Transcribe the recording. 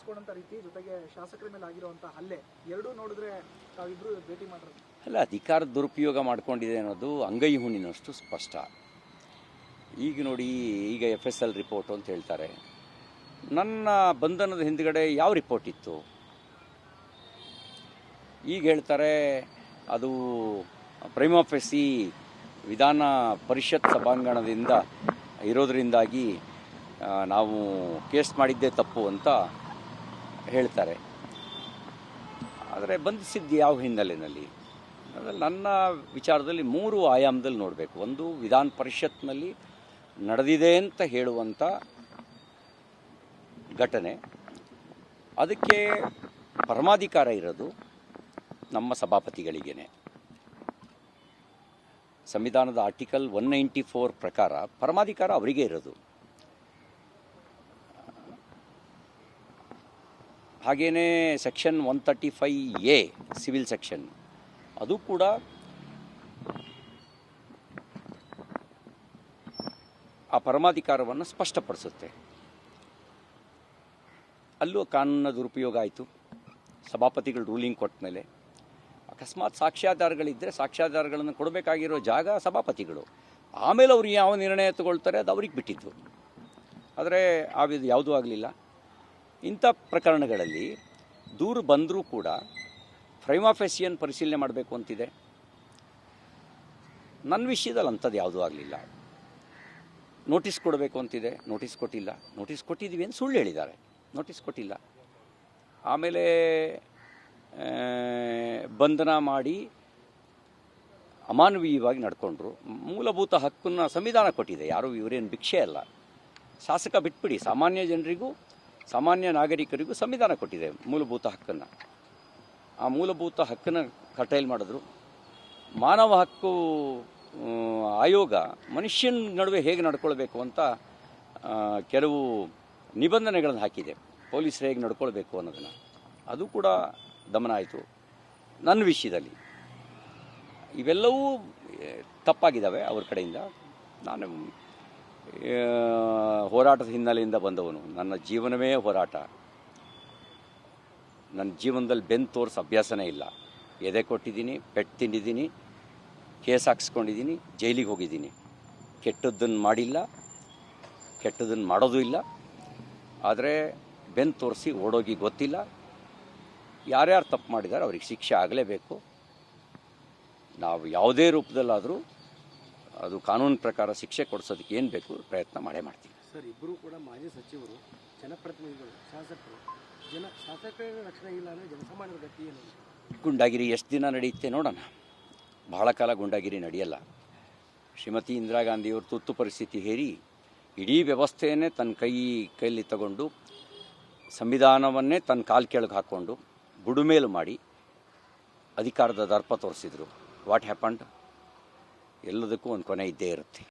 ತಪ್ಪಿಸ್ಕೊಂಡಂತ ರೀತಿ ಜೊತೆಗೆ ಶಾಸಕರ ಮೇಲೆ ಆಗಿರುವಂತಹ ಹಲ್ಲೆ ಎರಡೂ ನೋಡಿದ್ರೆ ತಾವಿಬ್ರು ಭೇಟಿ ಮಾಡಿರೋದು ಅಲ್ಲ, ಅಧಿಕಾರ ದುರುಪಯೋಗ ಮಾಡ್ಕೊಂಡಿದೆ ಅನ್ನೋದು ಅಂಗೈ ಹುಣ್ಣಿನಷ್ಟು ಸ್ಪಷ್ಟ. ಈಗ ನೋಡಿ, ಈಗ ಎಫ್ ಎಸ್ ಎಲ್ ರಿಪೋರ್ಟ್ ಅಂತ ಹೇಳ್ತಾರೆ. ನನ್ನ ಬಂಧನದ ಹಿಂದ್ಗಡೆ ಯಾವ ರಿಪೋರ್ಟ್ ಇತ್ತು? ಈಗ ಹೇಳ್ತಾರೆ, ಅದು ಪ್ರೈಮಾಫೆಸಿ ವಿಧಾನ ಪರಿಷತ್ ಸಭಾಂಗಣದಿಂದ ಇರೋದರಿಂದಾಗಿ ನಾವು ಕೇಸ್ ಮಾಡಿದ್ದೇ ತಪ್ಪು ಅಂತ ಹೇಳ್ತಾರೆ. ಆದರೆ ಬಂಧಿಸಿದ್ದು ಯಾವ ಹಿನ್ನೆಲೆಯಲ್ಲಿ ಅದ್ರಲ್ಲಿ ನನ್ನ ವಿಚಾರದಲ್ಲಿ ಮೂರು ಆಯಾಮದಲ್ಲಿ ನೋಡಬೇಕು. ಒಂದು, ವಿಧಾನ ಪರಿಷತ್ನಲ್ಲಿ ನಡೆದಿದೆ ಅಂತ ಹೇಳುವಂಥ ಘಟನೆ. ಅದಕ್ಕೆ ಪರಮಾಧಿಕಾರ ಇರೋದು ನಮ್ಮ ಸಭಾಪತಿಗಳಿಗೇನೆ. ಸಂವಿಧಾನದ ಆರ್ಟಿಕಲ್ ಒನ್ ನೈಂಟಿ ಫೋರ್ ಪ್ರಕಾರ ಪರಮಾಧಿಕಾರ ಅವರಿಗೆ ಇರೋದು. ಹಾಗೆಯೇ section one thirty five A, civil section. ಅದು ಕೂಡ ಆ ಪರಮಾಧಿಕಾರವನ್ನು ಸ್ಪಷ್ಟಪಡಿಸುತ್ತೆ. ಅಲ್ಲೂ ಕಾನೂನ ದುರುಪಯೋಗ ಆಯಿತು. ಸಭಾಪತಿಗಳು ರೂಲಿಂಗ್ ಕೊಟ್ಟ ಮೇಲೆ. ಅಕಸ್ಮಾತ್ ಸಾಕ್ಷ್ಯಾಧಾರಗಳಿದ್ದರೆ ಸಾಕ್ಷ್ಯಾಧಾರಗಳನ್ನು ಕೊಡಬೇಕಾಗಿರೋ ಜಾಗ ಸಭಾಪತಿಗಳು. ಆಮೇಲೆ ಅವ್ರು ಯಾವ ನಿರ್ಣಯ ತಗೊಳ್ತಾರೆ ಅದು ಅವ್ರಿಗೆ ಬಿಟ್ಟಿದ್ದು. ಆದರೆ ಆವಿದು ಯಾವುದೂ ಆಗಲಿಲ್ಲ. ಇಂಥ ಪ್ರಕರಣಗಳಲ್ಲಿ ದೂರು ಬಂದರೂ ಕೂಡ ಫ್ರೈಮಾಫೆಸಿಯನ್ ಪರಿಶೀಲನೆ ಮಾಡಬೇಕು ಅಂತಿದೆ. ನನ್ನ ವಿಷಯದಲ್ಲಿ ಅಂಥದ್ದು ಯಾವುದೂ ಆಗಲಿಲ್ಲ. ನೋಟಿಸ್ ಕೊಡಬೇಕು ಅಂತಿದೆ. ನೋಟಿಸ್ ಕೊಟ್ಟಿಲ್ಲ. ನೋಟಿಸ್ ಕೊಟ್ಟಿದ್ದೀವಿ ಅಂತ ಸುಳ್ಳು ಹೇಳಿದ್ದಾರೆ. ನೋಟಿಸ್ ಕೊಟ್ಟಿಲ್ಲ. ಆಮೇಲೆ ಬಂಧನ ಮಾಡಿ ಅಮಾನವೀಯವಾಗಿ ನಡ್ಕೊಂಡ್ರು. ಮೂಲಭೂತ ಹಕ್ಕನ್ನು ಸಂವಿಧಾನ ಕೊಟ್ಟಿದೆ. ಯಾರು ಇವರೇನು ಭಿಕ್ಷೆ ಅಲ್ಲ. ಶಾಸಕ ಬಿಟ್ಬಿಡಿ. ಸಾಮಾನ್ಯ ಜನರಿಗೂ ಸಾಮಾನ್ಯ ನಾಗರಿಕರಿಗೂ ಸಂವಿಧಾನ ಕೊಟ್ಟಿದೆ ಮೂಲಭೂತ ಹಕ್ಕನ್ನು. ಆ ಮೂಲಭೂತ ಹಕ್ಕನ್ನು ಕಟೈಲ್ ಮಾಡಿದ್ರು. ಮಾನವ ಹಕ್ಕು ಆಯೋಗ ಮನುಷ್ಯನ ನಡುವೆ ಹೇಗೆ ನಡ್ಕೊಳ್ಬೇಕು ಅಂತ ಕೆಲವು ನಿಬಂಧನೆಗಳನ್ನು ಹಾಕಿದೆ. ಪೊಲೀಸರು ಹೇಗೆ ನಡ್ಕೊಳ್ಬೇಕು ಅನ್ನೋದನ್ನು. ಅದು ಕೂಡ ದಮನ ಆಯಿತು. ನನ್ನ ವಿಷಯದಲ್ಲಿ ಇವೆಲ್ಲವೂ ತಪ್ಪಾಗಿದ್ದಾವೆ ಅವ್ರ ಕಡೆಯಿಂದ. ನಾನು ಹೋರಾಟದ ಹಿನ್ನೆಲೆಯಿಂದ ಬಂದವನು. ನನ್ನ ಜೀವನವೇ ಹೋರಾಟ. ನನ್ನ ಜೀವನದಲ್ಲಿ ಬೆನ್ನು ತೋರಿಸ ಅಭ್ಯಾಸನೇ ಇಲ್ಲ. ಎದೆ ಕೊಟ್ಟಿದ್ದೀನಿ ಪೆಟ್ಟು ತಿಂದಿದ್ದೀನಿ, ಕೇಸ್ ಹಾಕ್ಸ್ಕೊಂಡಿದ್ದೀನಿ, ಜೈಲಿಗೆ ಹೋಗಿದ್ದೀನಿ. ಕೆಟ್ಟದ್ದನ್ನು ಮಾಡಿಲ್ಲ ಕೆಟ್ಟದನ್ನು ಮಾಡೋದು ಇಲ್ಲ. ಆದರೆ ಬೆನ್ನು ತೋರಿಸಿ ಓಡೋಗಿ ಗೊತ್ತಿಲ್ಲ. ಯಾರ್ಯಾರು ತಪ್ಪು ಮಾಡಿದ್ದಾರೆ ಅವ್ರಿಗೆ ಶಿಕ್ಷೆ ಆಗಲೇಬೇಕು. ನಾವು ಯಾವುದೇ ರೂಪದಲ್ಲಾದರೂ ಅದು ಕಾನೂನು ಪ್ರಕಾರ ಶಿಕ್ಷೆ ಕೊಡಿಸೋದಕ್ಕೆ ಏನು ಬೇಕು ಪ್ರಯತ್ನ ಮಾಡೇ ಮಾಡ್ತೀವಿ. ಸರ್ ಇಬ್ಬರು ಕೂಡ ಮಾಜಿ ಸಚಿವರು, ಜನಪ್ರತಿನಿಧಿಗಳು, ಶಾಸಕರು. ಜನ ಶಾಸಕರ ರಕ್ಷಣೆ ಇಲ್ಲ ಅಂದರೆ ಜನಸಾಮಾನ್ಯರ ಗತಿ ಏನು? ಗುಂಡಾಗಿರಿ ಎಷ್ಟು ದಿನ ನಡೆಯುತ್ತೆ ನೋಡೋಣ. ಬಹಳ ಕಾಲ ಗುಂಡಾಗಿರಿ ನಡೆಯಲ್ಲ. ಶ್ರೀಮತಿ ಇಂದಿರಾ ಗಾಂಧಿಯವರು ತುರ್ತು ಪರಿಸ್ಥಿತಿ ಹೇರಿ, ಇಡೀ ವ್ಯವಸ್ಥೆಯನ್ನೇ ತನ್ನ ಕೈ, ಕೈಯಲ್ಲಿ ತಗೊಂಡು, ಸಂವಿಧಾನವನ್ನೇ ತನ್ನ ಕಾಲು ಕೆಳಗೆ ಹಾಕ್ಕೊಂಡು, ಬುಡುಮೇಲು ಮಾಡಿ, ಅಧಿಕಾರದ ದರ್ಪ ತೋರಿಸಿದರು. ವಾಟ್ ಹ್ಯಾಪಂಡ್ ಎಲ್ಲದಕ್ಕೂ ಒಂದು ಕೊನೆ ಇದ್ದೇ ಇರುತ್ತೆ.